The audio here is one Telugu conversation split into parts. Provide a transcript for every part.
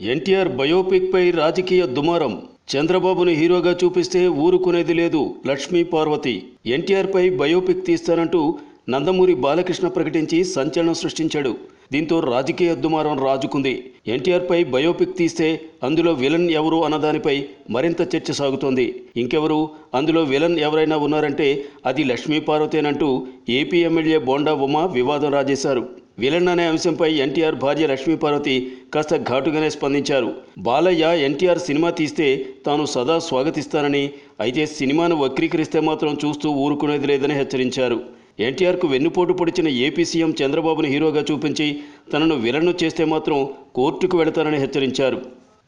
ఎన్టీఆర్ బయోపిక్ పై రాజకీయ దుమారం. చంద్రబాబును హీరోగా చూపిస్తే ఊరుకునేది లేదు లక్ష్మీ పార్వతి. ఎన్టీఆర్ పై బయోపిక్ తీస్తానంటూ నందమూరి బాలకృష్ణ ప్రకటించి సంచలనం సృష్టించాడు. దీంతో రాజకీయ దుమారం రాజుకుంది. ఎన్టీఆర్ పై బయోపిక్ తీస్తే అందులో విలన్ ఎవరు అన్నదానిపై మరింత చర్చ సాగుతోంది. ఇంకెవరు? అందులో విలన్ ఎవరైనా ఉన్నారంటే అది లక్ష్మీ పార్వతేనంటూ ఏపీ ఎమ్మెల్యే బోండా ఉమా వివాదం రాజేశారు. విలన్ అనే అంశంపై ఎన్టీఆర్ భార్య లక్ష్మీపార్వతి కాస్త ఘాటుగానే స్పందించారు. బాలయ్య ఎన్టీఆర్ సినిమా తీస్తే తాను సదా స్వాగతిస్తానని అయితే సినిమాను వక్రీకరిస్తే మాత్రం చూస్తూ ఊరుకునేది లేదని హెచ్చరించారు. ఎన్టీఆర్కు వెన్నుపోటు పొడిచిన ఏపీ సీఎం చంద్రబాబును హీరోగా చూపించి తనను విలన్ను చేస్తే మాత్రం కోర్టుకు వెళతానని హెచ్చరించారు.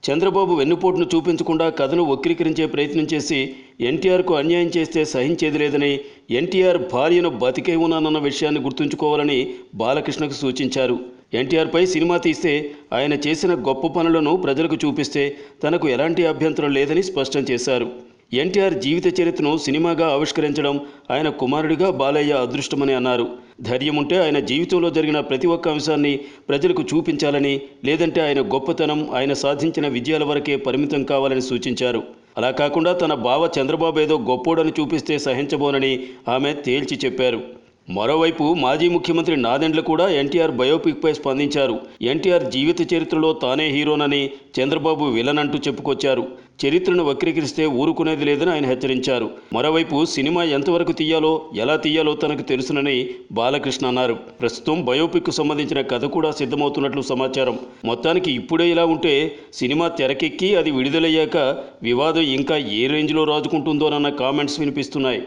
చంద్రబాబు వెన్నుపోటును చూపించకుండా కథను వక్రీకరించే ప్రయత్నం చేసి ఎన్టీఆర్కు అన్యాయం చేస్తే సహించేది లేదని ఎన్టీఆర్ భార్యను బతికే ఉన్నానన్న విషయాన్ని గుర్తుంచుకోవాలని బాలకృష్ణకు సూచించారు. ఎన్టీఆర్పై సినిమా తీస్తే ఆయన చేసిన గొప్ప పనులను ప్రజలకు చూపిస్తే తనకు ఎలాంటి అభ్యంతరం లేదని స్పష్టం చేశారు. ఎన్టీఆర్ జీవిత చరిత్రను సినిమాగా ఆవిష్కరించడం ఆయన కుమారుడిగా బాలయ్య అదృష్టమని అన్నారు. ధైర్యం ఉంటే ఆయన జీవితంలో జరిగిన ప్రతి ఒక్క అంశాన్ని ప్రజలకు చూపించాలని లేదంటే ఆయన గొప్పతనం ఆయన సాధించిన విజయాల వరకే పరిమితం కావాలని సూచించారు. అలా కాకుండా తన బావ చంద్రబాబు ఏదో గొప్పోడని చూపిస్తే సహించబోనని ఆమె తేల్చి చెప్పారు. మరోవైపు మాజీ ముఖ్యమంత్రి నాదెండ్ల కూడా ఎన్టీఆర్ బయోపిక్పై స్పందించారు. ఎన్టీఆర్ జీవిత చరిత్రలో తానే హీరోనని చంద్రబాబు విలన్ అంటూ చెప్పుకొచ్చారు. చరిత్రను వక్రీకరిస్తే ఊరుకునేది లేదని ఆయన హెచ్చరించారు. మరోవైపు సినిమా ఎంతవరకు తీయాలో ఎలా తీయాలో తనకు తెలుసునని బాలకృష్ణ అన్నారు. ప్రస్తుతం బయోపిక్కు సంబంధించిన కథ కూడా సిద్ధమవుతున్నట్లు సమాచారం. మొత్తానికి ఇప్పుడే ఇలా ఉంటే సినిమా తెరకెక్కి అది విడుదలయ్యాక వివాదం ఇంకా ఏ రేంజ్లో రాజుకుంటుందోనన్న కామెంట్స్ వినిపిస్తున్నాయి.